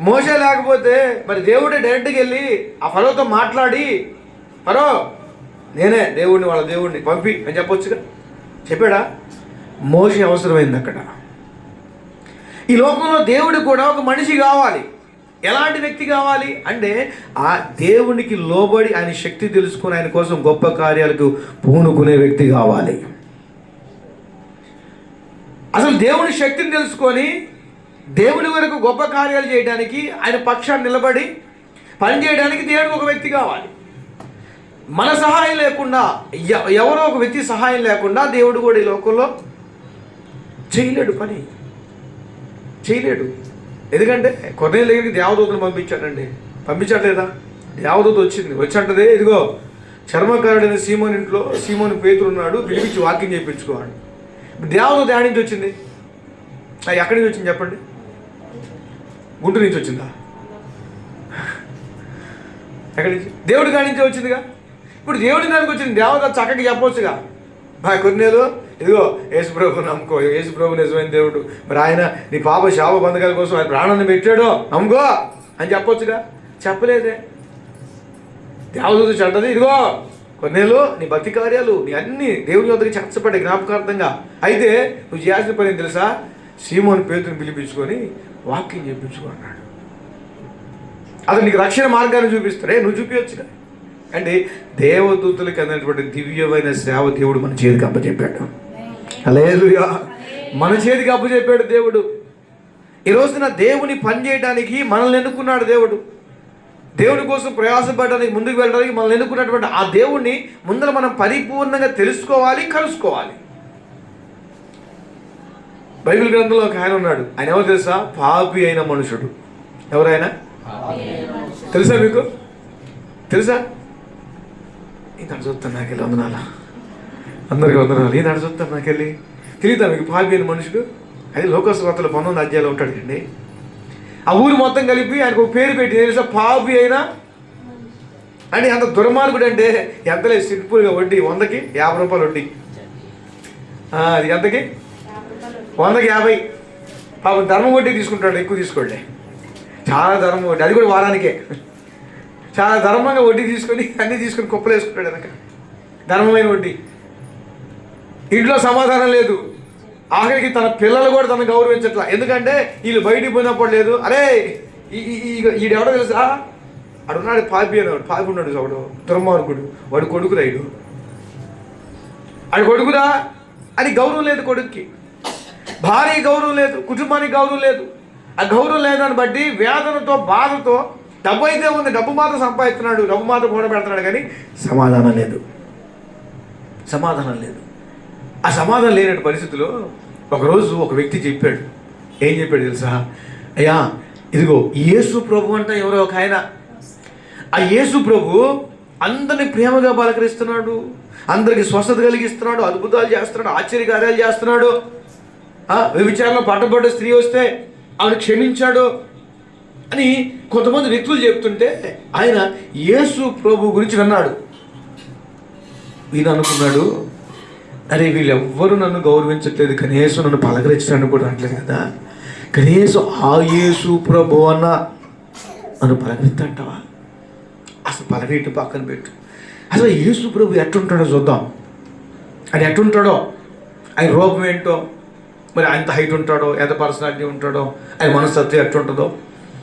మోసే లేకపోతే మరి దేవుడే డైరెక్ట్గా వెళ్ళి ఆ ఫరోతో మాట్లాడి ఫరో నేనే దేవుడిని వాళ్ళ దేవుడిని పంపి. అని చెప్పొచ్చుగా? చెప్పాడా? మోసే అవసరమైంది అక్కడ. ఈ లోకంలో దేవుడు కూడా ఒక మనిషి కావాలి. ఎలాంటి వ్యక్తి కావాలి? అంటే ఆ దేవునికి లోబడి ఆయన శక్తి తెలుసుకుని ఆయన కోసం గొప్ప కార్యాలకు పూనుకునే వ్యక్తి కావాలి. అసలు దేవుని శక్తిని తెలుసుకొని దేవుని వరకు గొప్ప కార్యాలు చేయడానికి ఆయన పక్షాన్ని నిలబడి పని చేయడానికి దేవుడికి ఒక వ్యక్తి కావాలి. మన సహాయం లేకుండా ఎవరో ఒక వ్యక్తి సహాయం లేకుండా దేవుడు కూడా ఈ లోకంలో చేయలేడు పని. చేయలేడు. ఎందుకంటే కొన్ని దగ్గరికి దేవదూతను పంపించాడండి. పంపించట్లేదా? దేవదూత వచ్చింది. వచ్చంటదే ఇదిగో చర్మకారుడైన సీమోని ఇంట్లో సీమోని పేతురున్నాడు పిలిపించి వాక్యం చేయించుకోవాడు దేవదూత ఎక్కడి నుంచి వచ్చింది? అది ఎక్కడి నుంచి వచ్చింది చెప్పండి. గుంటూరు నుంచి వచ్చిందా? ఎక్కడి నుంచి? దేవుడి కాడి నుంచి వచ్చిందిగా? ఇప్పుడు దేవుడి దానికి వచ్చింది. దేవత చక్కగా చెప్పవచ్చుగా మా కొన్నేళ్ళు ఇదిగో యేసు ప్రభు నమ్ముకో. యేసు ప్రభు నిజమైన దేవుడు. మరి ఆయన నీ పాప శాప బంధకాల కోసం ఆయన ప్రాణాన్ని పెట్టాడు నమ్ముకో అని చెప్పొచ్చుగా. చెప్పలేదే. దేవదూత చెడ్డది. ఇదిగో కొన్నేళ్ళు నీ భక్తి కార్యాలు నీ అన్ని దేవుని వద్దకు చర్చపడే జ్ఞాపకార్థంగా. అయితే నువ్వు చేయాల్సిన పని తెలుసా? సీమోని పేతుని పిలిపించుకొని వాక్యం చెప్పించుకో అన్నాడు. అతను నీకు రక్షణ మార్గాన్ని చూపిస్తాడే నువ్వు చూపించచ్చుగా అంటే దేవదూతులకి అందినటువంటి దివ్యమైన సేవ దేవుడు మన చేతికి అప్పచెప్పాడు. అలేలుయా మన చేతికి అప్పచెప్పాడు దేవుడు. ఈ రోజున దేవుని పని చేయడానికి మనల్ని ఎన్నుకున్నాడు దేవుడు. దేవుని కోసం ప్రయాసపడడానికి ముందుకు వెళ్ళడానికి మనల్ని ఎన్నుకున్నటువంటి ఆ దేవుణ్ణి ముందర మనం పరిపూర్ణంగా తెలుసుకోవాలి కలుసుకోవాలి. బైబిల్ గ్రంథంలో ఒక ఆయన ఉన్నాడు. ఆయన ఎవరు తెలుసా? పాపి అయిన మనుషుడు. ఎవరైనా? తెలుసా మీకు? తెలుసా? ఈనాడు చూస్తాను నాకెళ్ళి వందనాలా. అందరికి వందనాలు. ఈనాడు చూస్తాను నాకెళ్ళి. తెలియదా మీకు పాపి అయిన మనుషుడు? అది లోకస్వార్తలు పంతొమ్మిది అధ్యాయంలో ఉంటాడు అండి ఆ ఊరు మొత్తం కలిపి ఆయనకు ఒక పేరు పెట్టి తెలుసా? పాపి అయినా అంటే అంత దుర్మార్గుడు అంటే ఎంతలే సింపుల్గా వడ్డీ వందకి యాభై రూపాయలు వడ్డీ. అది ఎంతకి? వందకి యాభై. పాపం ధర్మం వడ్డీ తీసుకుంటాడు ఎక్కువ తీసుకోండి చాలా ధర్మం వడ్డీ అది కూడా వారానికే. చాలా ధర్మంగా వడ్డీ తీసుకొని అన్నీ తీసుకొని కుప్పలు వేసుకుంటాడు వెనక. ధర్మమైన వడ్డీ. ఇంట్లో సమాధానం లేదు. ఆఖరికి తన పిల్లలు కూడా తను గౌరవించట్లా. ఎందుకంటే వీళ్ళు బయటికి పోయినప్పుడు లేదు. అరే ఈ ఈ- ఈడెవడో తెలుసా? అడున్నాడు పాపి అనేవాడు పాపి ఉన్నాడు వాడు దుర్మార్గుడు. వాడు కొడుకు రైడు ఆడు కొడుకురా? అని గౌరవం లేదు కొడుక్కి. భార్య గౌరవం లేదు కుటుంబానికి గౌరవం లేదు. ఆ గౌరవం లేదని బట్టి వేదనతో బాధతో డబ్బు అయితే ఉంది డబ్బు మాత్రం సంపాదిస్తున్నాడు డబ్బు మాత్రం కూడా పెడుతున్నాడు కానీ సమాధానం లేదు. సమాధానం లేదు. ఆ సమాధానం లేనటువంటి పరిస్థితిలో ఒకరోజు ఒక వ్యక్తి చెప్పాడు. ఏం చెప్పాడు తెలుసా? అయ్యా ఇదిగో యేసు ప్రభు అంట ఎవరో ఒక ఆయన. ఆ యేసు ప్రభు అందరిని ప్రేమగా పలకరిస్తున్నాడు అందరికి స్వస్థత కలిగిస్తున్నాడు అద్భుతాలు చేస్తున్నాడు ఆశ్చర్యకార్యాలు చేస్తున్నాడు. వ్యభిచారంలో పట్టబడ్డ స్త్రీ వస్తే ఆమెను క్షమించాడు అని కొంతమంది వ్యక్తులు చెప్తుంటే ఆయన యేసు ప్రభు గురించి అన్నాడు ఈయన అనుకున్నాడు అరే వీళ్ళెవ్వరూ నన్ను గౌరవించట్లేదు. కనీసం నన్ను పలకరించడానికి కూడా అంటలేదు కదా. కనీసం ఆ యేసు ప్రభు అన్న నన్ను పలకరిద్దంటావా అసలు పలకరిట్టు పక్కన పెట్టు. అసలు యేసు ప్రభు ఎట్టుంటాడో చూద్దాం. అది ఎట్టుంటాడో ఆయన రూపం ఏంటో? మరి ఎంత హైట్ ఉంటాడో ఎంత పర్సనాలిటీ ఉంటాడో ఆయన మనస్తత్వం ఎట్టుంటుందో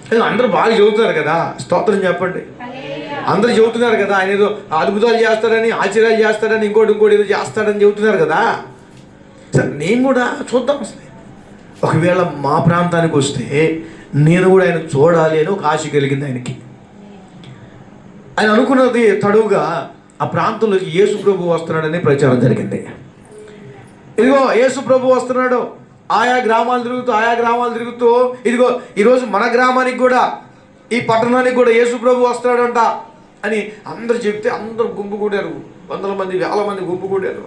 అది అందరూ బాగా చెబుతున్నారు కదా స్తోత్రం చెప్పండి. అందరూ చెబుతున్నారు కదా ఆయన ఏదో అద్భుతాలు చేస్తాడని ఆశ్చర్యాలు చేస్తాడని ఇంకోటి ఇంకోటి ఏదో చేస్తాడని చెబుతున్నారు కదా. సరే నేను కూడా చూద్దాం అసలు. ఒకవేళ మా ప్రాంతానికి వస్తే నేను కూడా ఆయన చూడాలి అని ఒక ఆశ కలిగింది ఆయనకి. ఆయన అనుకున్నది తడువుగా ఆ ప్రాంతంలోకి యేసు ప్రభు వస్తున్నాడని ప్రచారం జరిగింది. ఇదిగో యేసు ప్రభు వస్తున్నాడు. ఆయా గ్రామాలు తిరుగుతూ ఆయా గ్రామాలు తిరుగుతూ ఇదిగో ఈరోజు మన గ్రామానికి కూడా ఈ పట్టణానికి కూడా యేసు ప్రభు వస్తాడంట అని అందరు చెప్తే అందరూ గుంపు కూడారు వందల మంది వేల మంది గుంపు కూడారు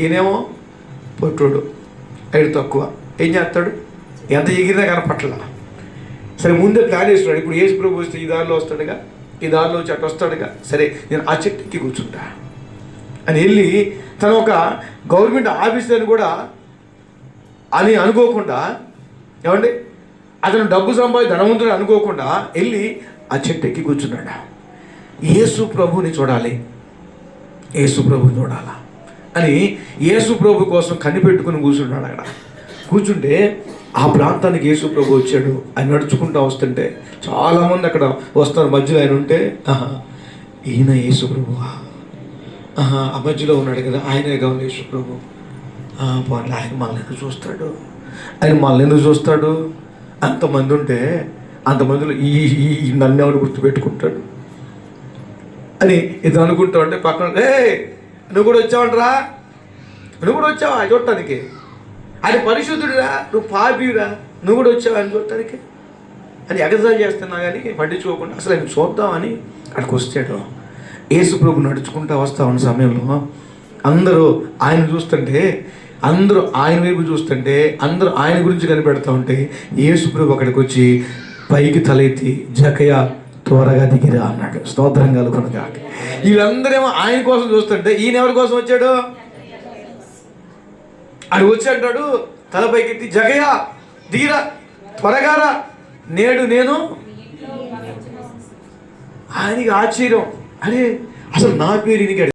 ఈయనేమో పొట్టుడు ఐదు తక్కువ. ఏం చేస్తాడు? ఎంత ఎగిరినా కనపట్ల సరే ముందే ప్లాన్ చేస్తున్నాడు. ఇప్పుడు యేసు ప్రభు వస్తే ఈ దారిలో వస్తాడుగా? ఈ దారిలో వచ్చి అటు వస్తాడుగా? సరే నేను ఆ చెట్టు ఎక్కి కూర్చుంటా అని వెళ్ళి తను ఒక గవర్నమెంట్ ఆఫీసర్ని కూడా అని అనుకోకుండా ఏమండి? అతను డబ్బు సంపాది ధనవంతుడు అనుకోకుండా వెళ్ళి ఆ చెట్టు ఎక్కి కూర్చున్నాడు. యేసు ప్రభుని చూడాలి. యేసు ప్రభుని చూడాలా? అని యేసు ప్రభు కోసం కనిపెట్టుకుని కూర్చున్నాడు అక్కడ. కూర్చుంటే ఆ ప్రాంతానికి యేసు ప్రభు వచ్చాడు. ఆయన నడుచుకుంటూ వస్తుంటే చాలామంది అక్కడ వస్తారు. మధ్యలో ఆయన ఉంటే ఆహా, ఈయన యేసు ప్రభువా? ఆహా, ఆ మధ్యలో ఉన్నాడు కదా. ఆయనే కావాలి యేసు ప్రభు. ఆయన మనల్ని ఎందుకు చూస్తాడు? ఆయన మనల్ని ఎందుకు చూస్తాడు? అంతమంది ఉంటే అంతమందిలో ఈ ఈ నన్ను ఎవరు గుర్తుపెట్టుకుంటాడు? అని ఇది అనుకుంటా ఉంటే పక్కన ఏ నువ్వు కూడా వచ్చావంటరా? నువ్వు కూడా వచ్చావా? చూడటానికి. ఆయన పరిశుద్ధుడిరా నువ్వు పాపిరా నువ్వు కూడా వచ్చావా? అని చూడటానికి. అని ఎగజాలు చేస్తున్నా కానీ పట్టించుకోకుండా అసలు ఆయన చూద్దామని అక్కడికి వస్తాడు. యేసు ప్రభు నడుచుకుంటా వస్తా ఉన్న సమయంలో అందరూ ఆయన చూస్తుంటే అందరూ ఆయన వైపు చూస్తుంటే అందరూ ఆయన గురించి కనిపెడతా ఉంటే యేసుప్రభు అక్కడికి వచ్చి పైకి తలెత్తి జకయ త్వరగా దిగిరా అన్నాడు. స్తోత్రం కలుగునుగా వీళ్ళందరేమో ఆయన కోసం చూస్తుంటే ఈయన ఎవరి కోసం వచ్చాడు? అది వచ్చి అంటాడు తల పైకెత్తి జగయ దిగిరా త్వరగా రా. నేడు నేను ఆయనకి ఆశ్చర్యం. అరే అసలు నా పేరు ఈయనకి